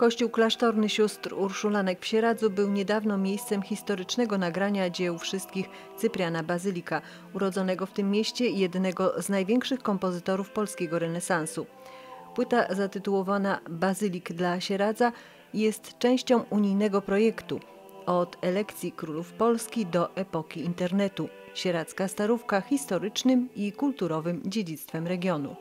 Kościół klasztorny sióstr Urszulanek w Sieradzu był niedawno miejscem historycznego nagrania dzieł wszystkich Cypriana Bazylika, urodzonego w tym mieście i jednego z największych kompozytorów polskiego renesansu. Płyta zatytułowana Bazylik dla Sieradza jest częścią unijnego projektu od elekcji królów Polski do epoki internetu. Sieradzka Starówka historycznym i kulturowym dziedzictwem regionu.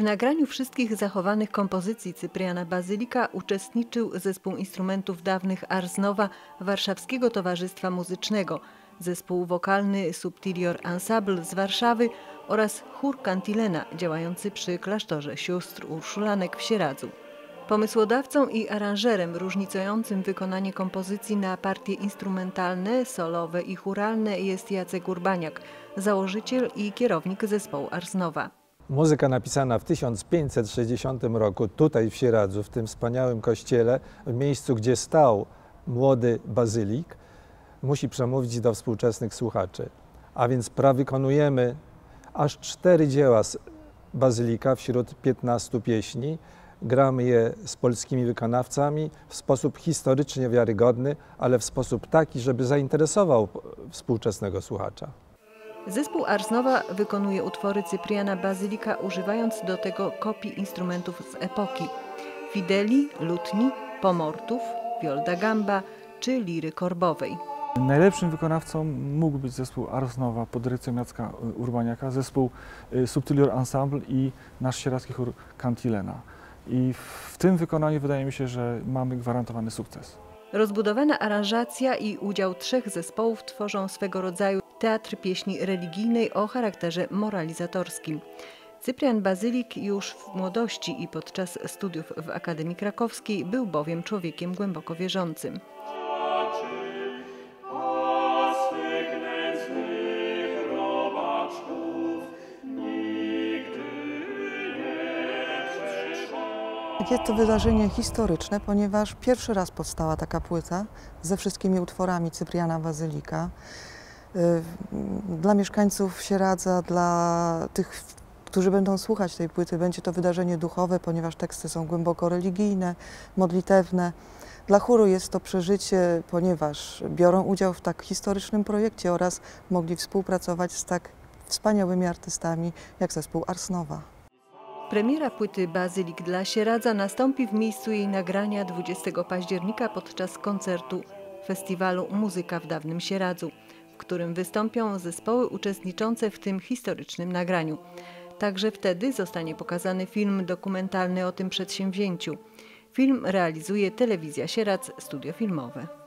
W nagraniu wszystkich zachowanych kompozycji Cypriana Bazylika uczestniczył zespół instrumentów dawnych Arznowa Warszawskiego Towarzystwa Muzycznego, zespół wokalny Subtilior Ensemble z Warszawy oraz chór Cantilena działający przy klasztorze sióstr Urszulanek w Sieradzu. Pomysłodawcą i aranżerem różnicującym wykonanie kompozycji na partie instrumentalne, solowe i churalne jest Jacek Urbaniak, założyciel i kierownik zespołu Arznowa. Muzyka napisana w 1560 roku tutaj w Sieradzu, w tym wspaniałym kościele, w miejscu, gdzie stał młody bazylik, musi przemówić do współczesnych słuchaczy. A więc prawykonujemy aż cztery dzieła z bazylika wśród 15 pieśni. Gramy je z polskimi wykonawcami w sposób historycznie wiarygodny, ale w sposób taki, żeby zainteresował współczesnego słuchacza. Zespół Arznowa wykonuje utwory Cypriana Bazylika używając do tego kopii instrumentów z epoki. Fideli, lutni, pomortów, viol da gamba czy liry korbowej. Najlepszym wykonawcą mógł być zespół Arsnowa pod dyrekcją Jacka Urbaniaka, zespół y, Subtilior Ensemble i nasz sieradzki chór Cantilena. I w tym wykonaniu wydaje mi się, że mamy gwarantowany sukces. Rozbudowana aranżacja i udział trzech zespołów tworzą swego rodzaju teatr pieśni religijnej o charakterze moralizatorskim. Cyprian Bazylik już w młodości i podczas studiów w Akademii Krakowskiej był bowiem człowiekiem głęboko wierzącym. Jest to wydarzenie historyczne, ponieważ pierwszy raz powstała taka płyta ze wszystkimi utworami Cypriana Bazylika. Y, Dla mieszkańców Sieradza, dla tych, którzy będą słuchać tej płyty, będzie to wydarzenie duchowe, ponieważ teksty są głęboko religijne, modlitewne. Dla chóru jest to przeżycie, ponieważ biorą udział w tak historycznym projekcie oraz mogli współpracować z tak wspaniałymi artystami jak zespół Arsnowa. Premiera płyty Bazylik dla Sieradza nastąpi w miejscu jej nagrania 20 października podczas koncertu festiwalu Muzyka w Dawnym Sieradzu, którym wystąpią zespoły uczestniczące w tym historycznym nagraniu. Także wtedy zostanie pokazany film dokumentalny o tym przedsięwzięciu. Film realizuje Telewizja Sieradz Studio Filmowe.